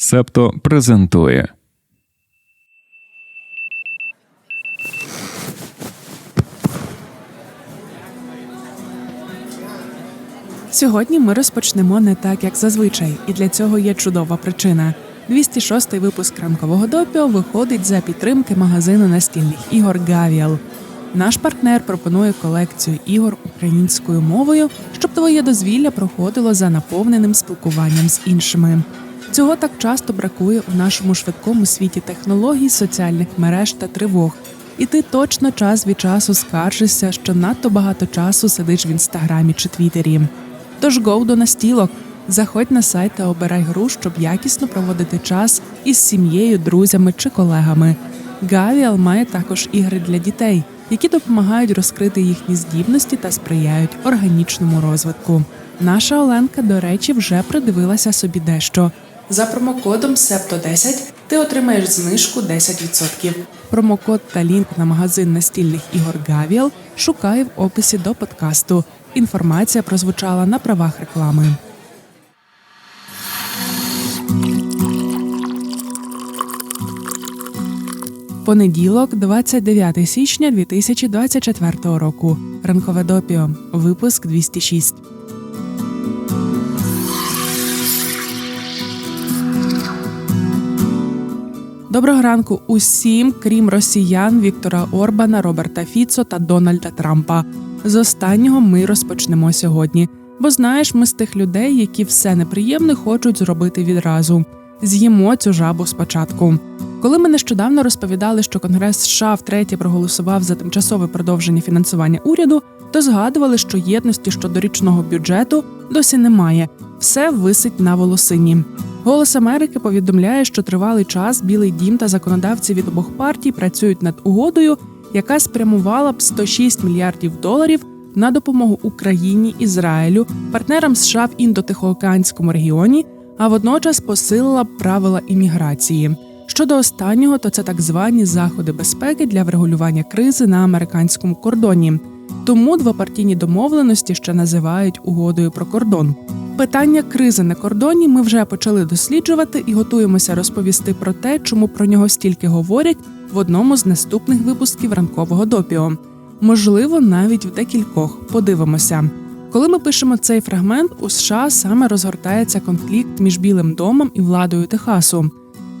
Септо презентує. Сьогодні ми розпочнемо не так, як зазвичай, і для цього є чудова причина. 206-й випуск ранкового допіо виходить за підтримки магазину настільних ігор Гавіал. Наш партнер пропонує колекцію ігор українською мовою, щоб твоє дозвілля проходило за наповненим спілкуванням з іншими. Цього так часто бракує у нашому швидкому світі технологій, соціальних мереж та тривог. І ти точно час від часу скаржишся, що надто багато часу сидиш в інстаграмі чи твіттері. Тож гоу до настілок. Заходь на сайт та обирай гру, щоб якісно проводити час із сім'єю, друзями чи колегами. Гавіал має також ігри для дітей, які допомагають розкрити їхні здібності та сприяють органічному розвитку. Наша Оленка, до речі, вже придивилася собі дещо. За промокодом SEPTO10 ти отримаєш знижку 10%. Промокод та лінк на магазин настільних ігор Гавіал шукай в описі до подкасту. Інформація прозвучала на правах реклами. Понеділок, 29 січня 2024 року. Ранкове допіо. Випуск 206. Доброго ранку усім, крім росіян Віктора Орбана, Роберта Фіцо та Дональда Трампа. З останнього ми розпочнемо сьогодні. Бо знаєш, ми з тих людей, які все неприємне хочуть зробити відразу. З'їмо цю жабу спочатку. Коли ми нещодавно розповідали, що Конгрес США втретє проголосував за тимчасове продовження фінансування уряду, то згадували, що єдності щодо річного бюджету досі немає. Все висить на волосині. Голос Америки повідомляє, що тривалий час Білий дім та законодавці від обох партій працюють над угодою, яка спрямувала б 106 мільярдів доларів на допомогу Україні, Ізраїлю, партнерам США в індотихоокеанському регіоні, а водночас посилила б правила імміграції. Щодо останнього, то це так звані заходи безпеки для врегулювання кризи на американському кордоні. Тому двопартійні домовленості ще називають угодою про кордон. Питання кризи на кордоні ми вже почали досліджувати і готуємося розповісти про те, чому про нього стільки говорять в одному з наступних випусків ранкового допіо. Можливо, навіть в декількох. Подивимося. Коли ми пишемо цей фрагмент, у США саме розгортається конфлікт між Білим домом і владою Техасу.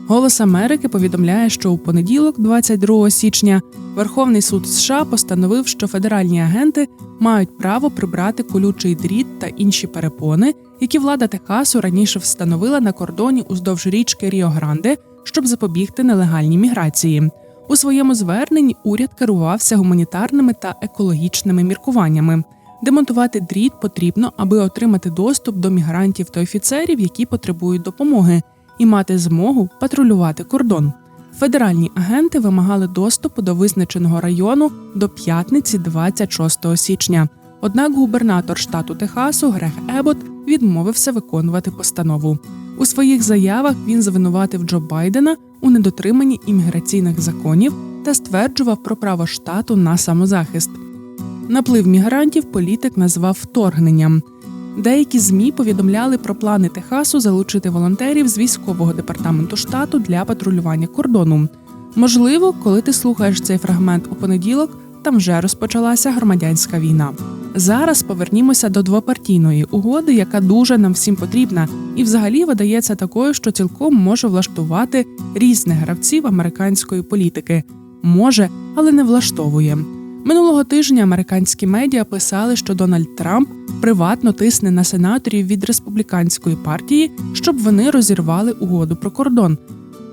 Голос Америки повідомляє, що у понеділок, 22 січня, Верховний суд США постановив, що федеральні агенти мають право прибрати колючий дріт та інші перепони, які влада Техасу раніше встановила на кордоні уздовж річки Ріо-Гранде, щоб запобігти нелегальній міграції. У своєму зверненні уряд керувався гуманітарними та екологічними міркуваннями. Демонтувати дріт потрібно, аби отримати доступ до мігрантів та офіцерів, які потребують допомоги, і мати змогу патрулювати кордон. Федеральні агенти вимагали доступу до визначеного району до п'ятниці, 26 січня. Однак губернатор штату Техасу Грег Ебот відмовився виконувати постанову. У своїх заявах він звинуватив Джо Байдена у недотриманні імміграційних законів та стверджував про право штату на самозахист. Наплив мігрантів політик назвав вторгненням. Деякі змі повідомляли про плани Техасу залучити волонтерів з військового департаменту штату для патрулювання кордону. Можливо, коли ти слухаєш цей фрагмент у понеділок, там вже розпочалася громадянська війна. Зараз повернімося до двопартійної угоди, яка дуже нам всім потрібна, і взагалі видається такою, що цілком може влаштувати різних гравців американської політики. Може, але не влаштовує. Минулого тижня американські медіа писали, що Дональд Трамп приватно тисне на сенаторів від республіканської партії, щоб вони розірвали угоду про кордон.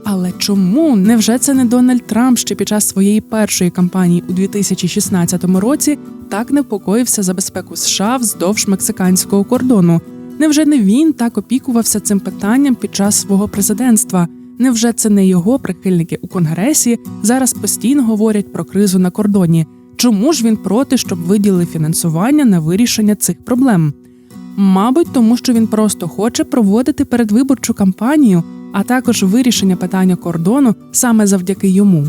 Але чому невже це не Дональд Трамп ще під час своєї першої кампанії у 2016 році так непокоївся за безпеку США вздовж мексиканського кордону? Невже не він так опікувався цим питанням під час свого президентства? Невже це не його прихильники у конгресі зараз постійно говорять про кризу на кордоні? Чому ж він проти, щоб виділили фінансування на вирішення цих проблем? Мабуть, тому що він просто хоче проводити передвиборчу кампанію, а також вирішення питання кордону саме завдяки йому.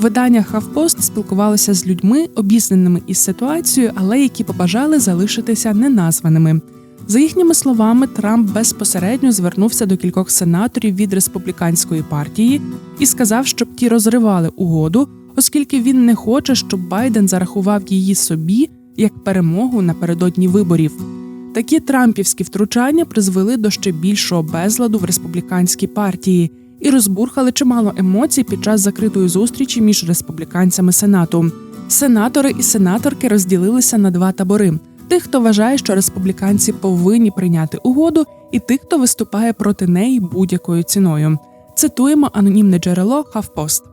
Видання Хавпост спілкувалося з людьми, обізнаними із ситуацією, але які побажали залишитися неназваними. За їхніми словами, Трамп безпосередньо звернувся до кількох сенаторів від республіканської партії і сказав, щоб ті розривали угоду, оскільки він не хоче, щоб Байден зарахував її собі як перемогу напередодні виборів. Такі трампівські втручання призвели до ще більшого безладу в республіканській партії і розбурхали чимало емоцій під час закритої зустрічі між республіканцями Сенату. Сенатори і сенаторки розділилися на два табори: тих, хто вважає, що республіканці повинні прийняти угоду, і тих, хто виступає проти неї будь-якою ціною. Цитуємо анонімне джерело Хавпост.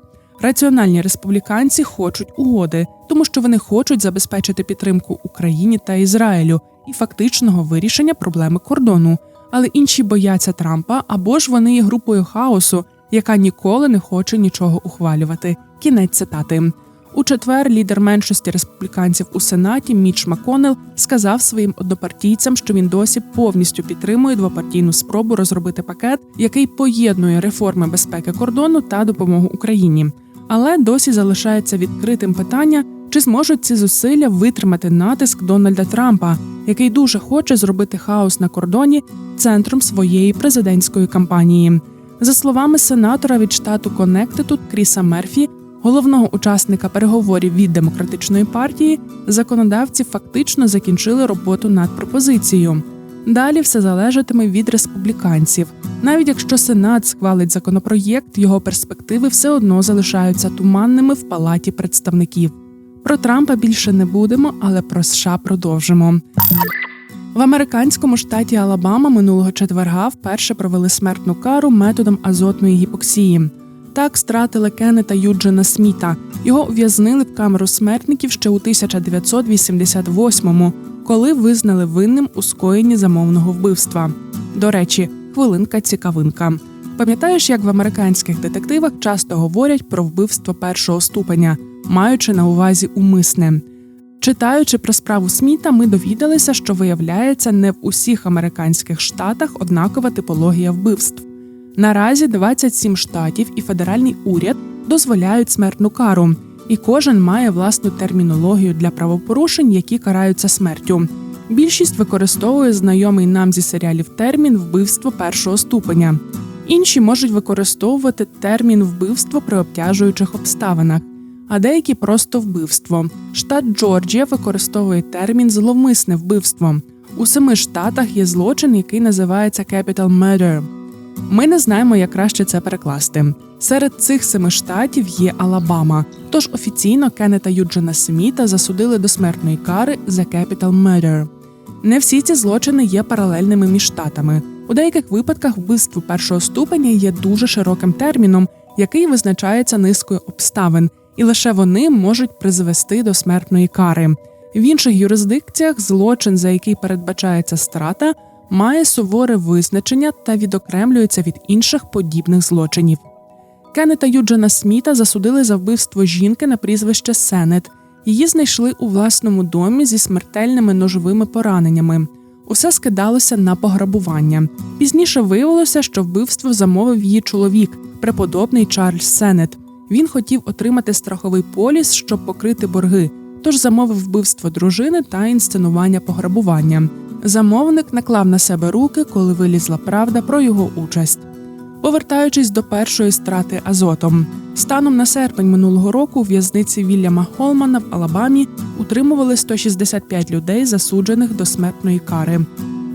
Раціональні республіканці хочуть угоди, тому що вони хочуть забезпечити підтримку Україні та Ізраїлю і фактичного вирішення проблеми кордону. Але інші бояться Трампа або ж вони є групою хаосу, яка ніколи не хоче нічого ухвалювати. Кінець цитати. У четвер лідер меншості республіканців у сенаті Міч Маконел сказав своїм однопартійцям, що він досі повністю підтримує двопартійну спробу розробити пакет, який поєднує реформи безпеки кордону та допомогу Україні. Але досі залишається відкритим питання, чи зможуть ці зусилля витримати натиск Дональда Трампа, який дуже хоче зробити хаос на кордоні центром своєї президентської кампанії. За словами сенатора від штату Коннектитут Кріса Мерфі, головного учасника переговорів від демократичної партії, законодавці фактично закінчили роботу над пропозицією. Далі все залежатиме від республіканців. Навіть якщо Сенат схвалить законопроєкт, його перспективи все одно залишаються туманними в палаті представників. Про Трампа більше не будемо, але про США продовжимо. В американському штаті Алабама минулого четверга вперше провели смертну кару методом азотної гіпоксії. Так стратили Кеннета Юджина Сміта. Його ув'язнили в камеру смертників ще у 1988-му, коли визнали винним у скоєнні замовного вбивства. До речі, хвилинка цікавинка. Пам'ятаєш, як в американських детективах часто говорять про вбивство першого ступеня, маючи на увазі умисне. Читаючи про справу Сміта, ми довідалися, що виявляється, не в усіх американських штатах однакова типологія вбивств. Наразі 27 штатів і федеральний уряд дозволяють смертну кару, і кожен має власну термінологію для правопорушень, які караються смертю. Більшість використовує знайомий нам зі серіалів термін вбивство першого ступеня. Інші можуть використовувати термін вбивство при обтяжуючих обставинах, а деякі просто вбивство. Штат Джорджія використовує термін зловмисне вбивство. У семи штатах є злочин, який називається capital murder. Ми не знаємо, як краще це перекласти. Серед цих семи штатів є Алабама. Тож офіційно Кеннета Юджина Сміта засудили до смертної кари за capital murder. Не всі ці злочини є паралельними між штатами. У деяких випадках вбивство першого ступеня є дуже широким терміном, який визначається низкою обставин, і лише вони можуть призвести до смертної кари. В інших юрисдикціях злочин, за який передбачається страта, має суворе визначення та відокремлюється від інших подібних злочинів. Кеннета Юджина Сміта засудили за вбивство жінки на прізвище Сенет. Її знайшли у власному домі зі смертельними ножовими пораненнями. Усе скидалося на пограбування. Пізніше виявилося, що вбивство замовив її чоловік, преподобний Чарльз Сенет. Він хотів отримати страховий поліс, щоб покрити борги, тож замовив вбивство дружини та інсценування пограбування. Замовник наклав на себе руки, коли вилізла правда про його участь. Повертаючись до першої страти азотом, станом на серпень минулого року у в'язниці Вільяма Холмана в Алабамі утримували 165 людей, засуджених до смертної кари.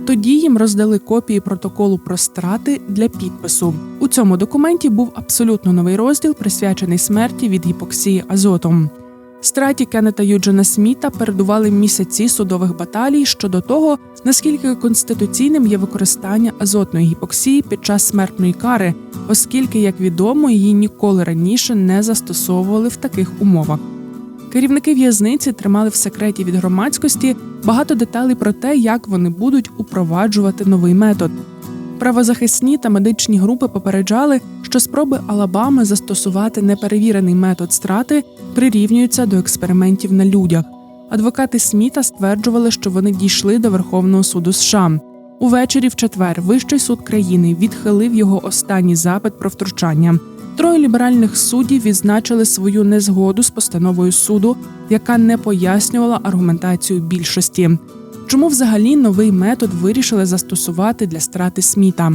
Тоді їм роздали копії протоколу про страти для підпису. У цьому документі був абсолютно новий розділ, присвячений смерті від гіпоксії азотом. Страті Кеннета Юджина Сміта передували місяці судових баталій щодо того, наскільки конституційним є використання азотної гіпоксії під час смертної кари, оскільки, як відомо, її ніколи раніше не застосовували в таких умовах. Керівники в'язниці тримали в секреті від громадськості багато деталей про те, як вони будуть упроваджувати новий метод. Правозахисні та медичні групи попереджали, що спроби Алабами застосувати неперевірений метод страти прирівнюються до експериментів на людях. Адвокати Сміта стверджували, що вони дійшли до Верховного суду США. Увечері в четвер Вищий суд країни відхилив його останній запит про втручання. Троє ліберальних суддів відзначили свою незгоду з постановою суду, яка не пояснювала аргументацію більшості. Чому взагалі новий метод вирішили застосувати для страти Сміта?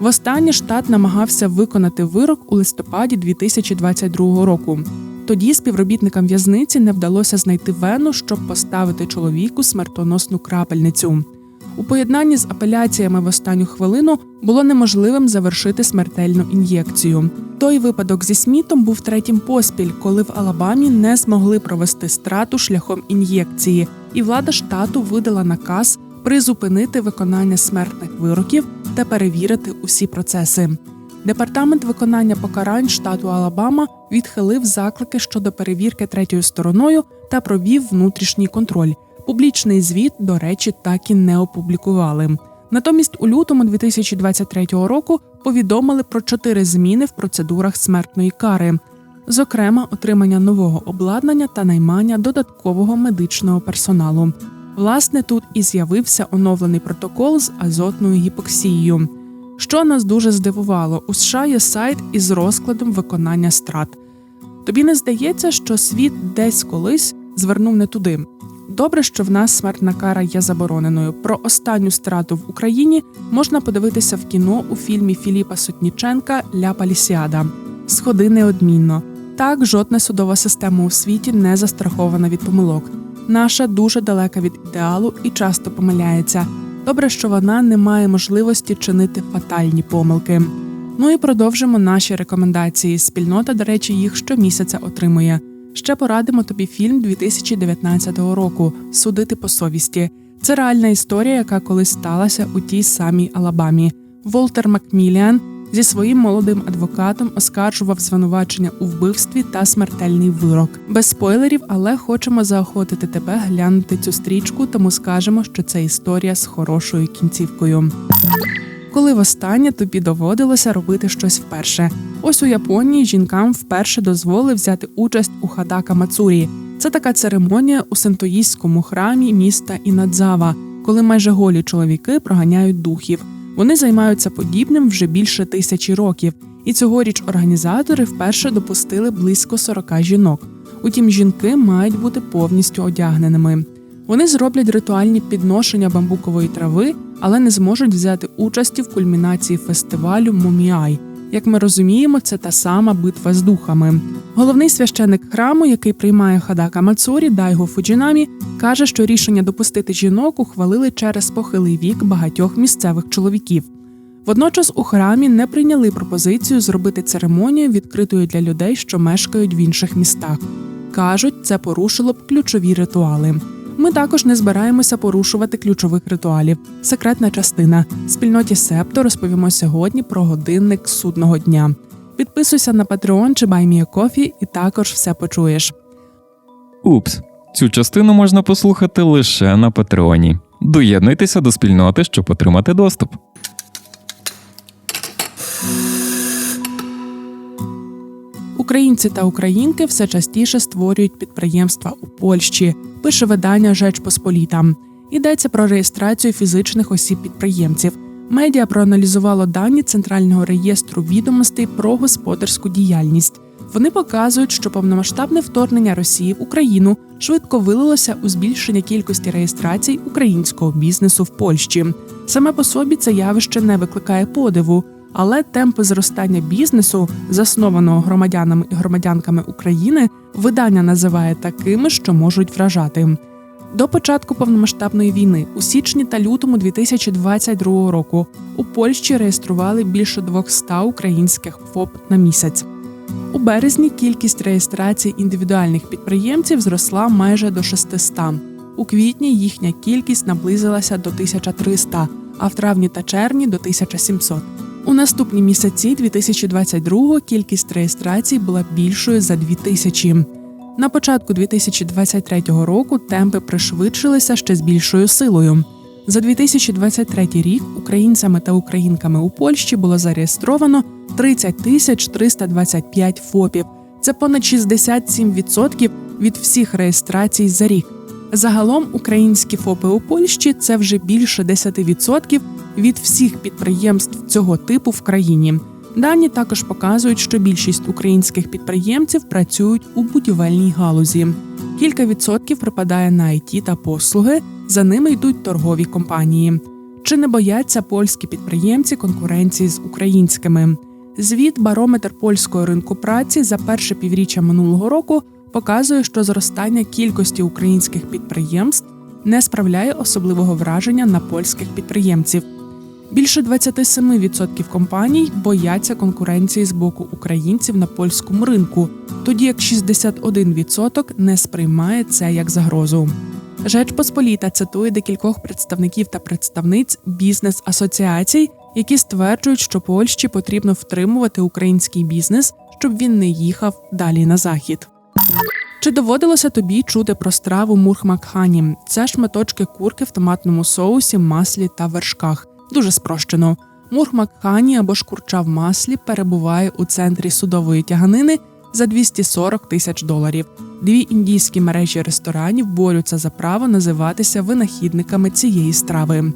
Востаннє штат намагався виконати вирок у листопаді 2022 року. Тоді співробітникам в'язниці не вдалося знайти вену, щоб поставити чоловіку смертоносну крапельницю. У поєднанні з апеляціями в останню хвилину було неможливим завершити смертельну ін'єкцію. Той випадок зі Смітом був третім поспіль, коли в Алабамі не змогли провести страту шляхом ін'єкції, і влада штату видала наказ призупинити виконання смертних вироків та перевірити усі процеси. Департамент виконання покарань штату Алабама відхилив заклики щодо перевірки третьою стороною та провів внутрішній контроль. Публічний звіт, до речі, так і не опублікували. Натомість у лютому 2023 року повідомили про чотири зміни в процедурах смертної кари, зокрема, отримання нового обладнання та наймання додаткового медичного персоналу. Власне, тут і з'явився оновлений протокол з азотною гіпоксією. Що нас дуже здивувало, у США є сайт із розкладом виконання страт. Тобі не здається, що світ десь колись звернув не туди. Добре, що в нас смертна кара є забороненою. Про останню страту в Україні можна подивитися в кіно у фільмі Філіпа Сотніченка Ля Палісіада. Сходи неодмінно. Так, жодна судова система у світі не застрахована від помилок. Наша дуже далека від ідеалу і часто помиляється. Добре, що вона не має можливості чинити фатальні помилки. Ну і продовжимо наші рекомендації. Спільнота, до речі, їх щомісяця отримує. Ще порадимо тобі фільм 2019 року Судити по совісті. Це реальна історія, яка колись сталася у тій самій Алабамі. Волтер Макміліан зі своїм молодим адвокатом оскаржував звинувачення у вбивстві та смертельний вирок. Без спойлерів, але хочемо заохотити тебе глянути цю стрічку, тому скажемо, що це історія з хорошою кінцівкою. Коли востаннє тобі доводилося робити щось вперше. Ось у Японії жінкам вперше дозволили взяти участь у хадака Мацурі. Це така церемонія у синтоїстському храмі міста Інадзава, коли майже голі чоловіки проганяють духів. Вони займаються подібним вже більше тисячі років, і цьогоріч організатори вперше допустили близько 40 жінок. Утім, жінки мають бути повністю одягненими. Вони зроблять ритуальні підношення бамбукової трави, але не зможуть взяти участі в кульмінації фестивалю Муміай. Як ми розуміємо, це та сама битва з духами. Головний священик храму, який приймає хадака Мацурі, Дайго Фуджінамі, каже, що рішення допустити жінок ухвалили через похилий вік багатьох місцевих чоловіків. Водночас у храмі не прийняли пропозицію зробити церемонію відкритою для людей, що мешкають в інших містах. кажуть, це порушило б ключові ритуали. Ми також не збираємося порушувати ключових ритуалів. Секретна частина спільноті Септо розповімо сьогодні про годинник судного дня. Підписуйся на Patreon чи Кофі і також все почуєш. Упс, цю частину можна послухати лише на Патреоні. Доєднуйтеся до спільноти, щоб отримати доступ. Українці та українки все частіше створюють підприємства у Польщі. Пише видання Жеч Посполіта. Йдеться про реєстрацію фізичних осіб підприємців. Медіа проаналізувало дані Центрального реєстру відомостей про господарську діяльність. Вони показують, що повномасштабне вторгнення Росії в Україну швидко вилилося у збільшення кількості реєстрацій українського бізнесу в Польщі. Саме по собі це явище не викликає подиву, але темпи зростання бізнесу, заснованого громадянами і громадянками України, видання називає такими, що можуть вражати. До початку повномасштабної війни у січні та лютому 2022 року у Польщі реєстрували більше 200 українських ФОП на місяць. У березні кількість реєстрацій індивідуальних підприємців зросла майже до 600. У квітні їхня кількість наблизилася до 1300, а в травні та червні до 1700. У наступні місяці 2022 кількість реєстрацій була більшою за 2000. На початку 2023 року темпи пришвидшилися ще з більшою силою. За 2023 рік українцями та українками у Польщі було зареєстровано 30 тисяч 325 ФОПів. Це понад 67% від всіх реєстрацій за рік. Загалом українські ФОПи у Польщі це вже більше 10% від всіх підприємств цього типу в країні. Дані також показують, що більшість українських підприємців працюють у будівельній галузі. Кілька відсотків припадає на IT та послуги, за ними йдуть торгові компанії. Чи не бояться польські підприємці конкуренції з українськими? Звіт барометр польського ринку праці за перше півріччя минулого року показує, що зростання кількості українських підприємств не справляє особливого враження на польських підприємців. Більше 27% компаній бояться конкуренції з боку українців на польському ринку, тоді як 61% не сприймає це як загрозу. Жеч Посполіта цитує декількох представників та представниць бізнес-асоціацій, які стверджують, що Польщі потрібно втримувати український бізнес, щоб він не їхав далі на захід. Чи доводилося тобі чути про страву мурхмакхані? Це шматочки курки в томатному соусі, маслі та вершках. Дуже спрощено. Мурхмакхані або ж курча в маслі перебуває у центрі судової тяганини за 240 тисяч доларів. Дві індійські мережі ресторанів борються за право називатися винахідниками цієї страви.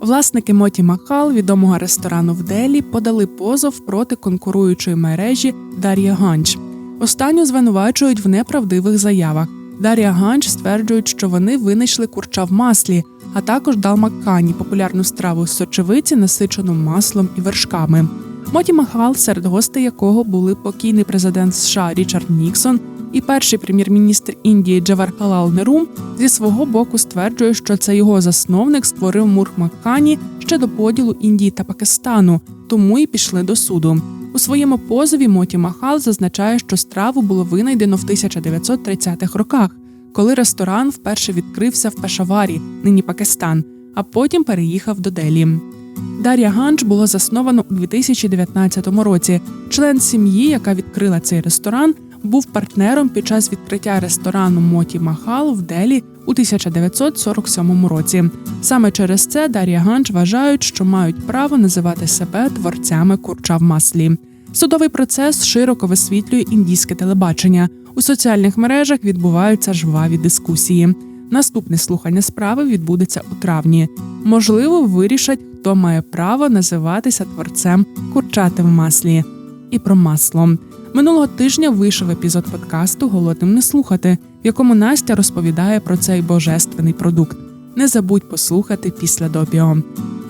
Власники Моті Махал, відомого ресторану в Делі, подали позов проти конкуруючої мережі Дар'я Ганч. Останню звинувачують в неправдивих заявах. Дар'я Ганч стверджують, що вони винайшли курча в маслі, а також дал Маккані, популярну страву з сочевиці, насичену маслом і вершками. Моті Махал, серед гостей якого були покійний президент США Річард Ніксон і перший прем'єр-міністр Індії Джавархалал Нерум, зі свого боку стверджує, що це його засновник створив Мурх Маккані ще до поділу Індії та Пакистану, тому і пішли до суду. У своєму позові Моті Махал зазначає, що страву було винайдено в 1930-х роках, коли ресторан вперше відкрився в Пешаварі, нині Пакистан, а потім переїхав до Делі. Дар'я Ганч було засновано у 2019 році. Член сім'ї, яка відкрила цей ресторан, був партнером під час відкриття ресторану Моті Махал в Делі у 1947 році. Саме через це Дар'я Ганч вважають, що мають право називати себе творцями курча в маслі. Судовий процес широко висвітлює індійське телебачення. У соціальних мережах відбуваються жваві дискусії. Наступне слухання справи відбудеться у травні. Можливо, вирішать, хто має право називатися творцем курчати в маслі. І про масло. Минулого тижня вийшов епізод подкасту Голодним не слухати, в якому Настя розповідає про цей божественний продукт. Не забудь послухати після допіо.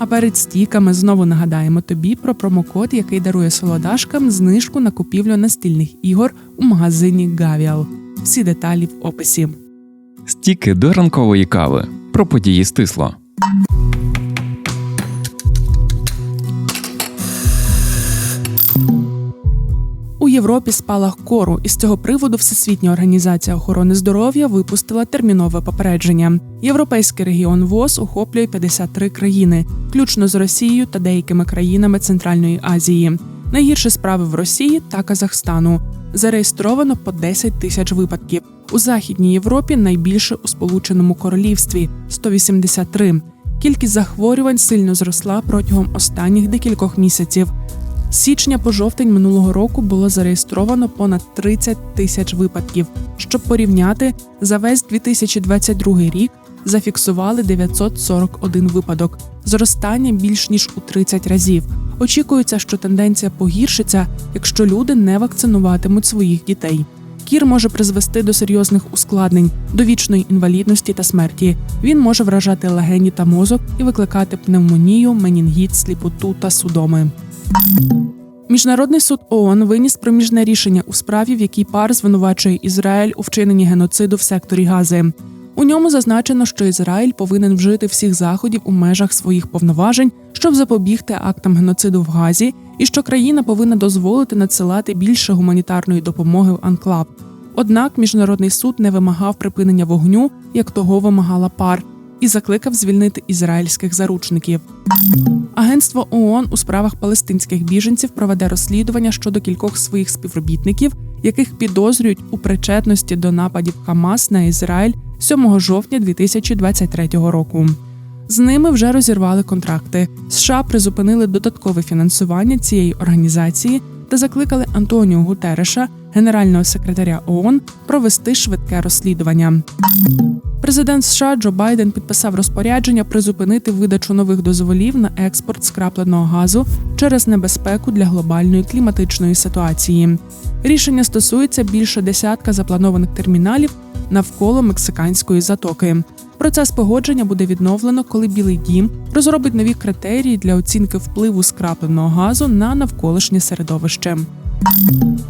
А перед стійками знову нагадаємо тобі про промокод, який дарує солодашкам знижку на купівлю настільних ігор у магазині Гавіал. Всі деталі в описі. Стіки до ранкової кави. Про події стисло. Європі спалах кору, і з цього приводу Всесвітня організація охорони здоров'я випустила термінове попередження. Європейський регіон ВОЗ охоплює 53 країни, включно з Росією та деякими країнами Центральної Азії. Найгірші справи в Росії та Казахстану. Зареєстровано по 10 тисяч випадків. У Західній Європі найбільше у Сполученому Королівстві 183. Кількість захворювань сильно зросла протягом останніх декількох місяців. З січня по жовтень минулого року було зареєстровано понад 30 тисяч випадків. Щоб порівняти, за весь 2022 рік зафіксували 941 випадок, зростання більш ніж у 30 разів. Очікується, що тенденція погіршиться, якщо люди не вакцинуватимуть своїх дітей. Кір може призвести до серйозних ускладнень, до вічної інвалідності та смерті. Він може вражати легені та мозок і викликати пневмонію, менінгіт, сліпоту та судоми. Міжнародний суд ООН виніс проміжне рішення у справі, в якій пар звинувачує Ізраїль у вчиненні геноциду в секторі Гази. У ньому зазначено, що Ізраїль повинен вжити всіх заходів у межах своїх повноважень, щоб запобігти актам геноциду в Газі, і що країна повинна дозволити надсилати більше гуманітарної допомоги в Анклав. Однак міжнародний суд не вимагав припинення вогню, як того вимагала пар, і закликав звільнити ізраїльських заручників. Агентство ООН у справах палестинських біженців проведе розслідування щодо кількох своїх співробітників, яких підозрюють у причетності до нападів Хамас на Ізраїль 7 жовтня 2023 року. З ними вже розірвали контракти. США призупинили додаткове фінансування цієї організації та закликали Антоніо Гутереша, генерального секретаря ООН, провести швидке розслідування. Президент США Джо Байден підписав розпорядження призупинити видачу нових дозволів на експорт скрапленого газу через небезпеку для глобальної кліматичної ситуації. Рішення стосується більше десятка запланованих терміналів навколо мексиканської затоки. Процес погодження буде відновлено, коли Білий Дім розробить нові критерії для оцінки впливу скрапленого газу на навколишнє середовище.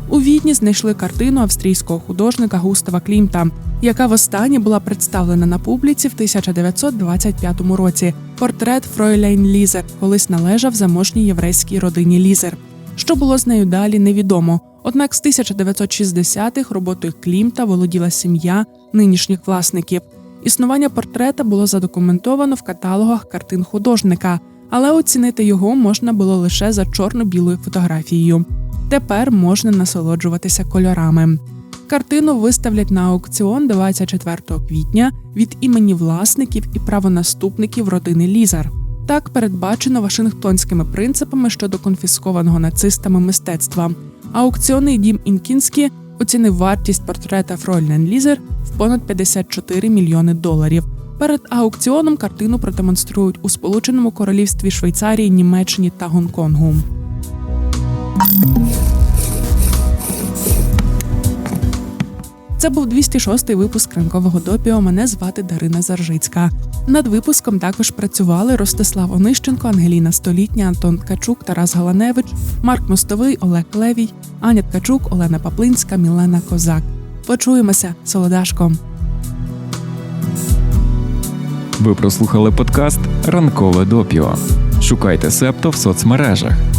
У Відні знайшли картину австрійського художника Густава Клімта, яка востаннє була представлена на публіці в 1925 році. Портрет Фройлейн Лізер колись належав заможній єврейській родині Лізер. Що було з нею далі, невідомо. Однак з 1960-х роботою Клімта володіла сім'я нинішніх власників. Існування портрета було задокументовано в каталогах картин художника, але оцінити його можна було лише за чорно-білою фотографією. Тепер можна насолоджуватися кольорами. Картину виставлять на аукціон 24 квітня від імені власників і правонаступників родини Лізар. Так передбачено Вашингтонськими принципами щодо конфіскованого нацистами мистецтва. Аукціонний дім Інкінські оцінив вартість портрета Фройлен Лізер в понад 54 мільйони доларів. Перед аукціоном картину продемонструють у Сполученому Королівстві Швейцарії, Німеччині та Гонконгу. Це був 206-й випуск ранкового допіо. Мене звати Дарина Заржицька. Над випуском також працювали Ростислав Онищенко, Ангеліна Столітня, Антон Ткачук, Тарас Галаневич, Марк Мостовий, Олег Левій, Аня Ткачук, Олена Паплинська, Мілена Козак. Почуємося, солодашком. Ви прослухали подкаст Ранкове допіо. Шукайте Септо в соцмережах,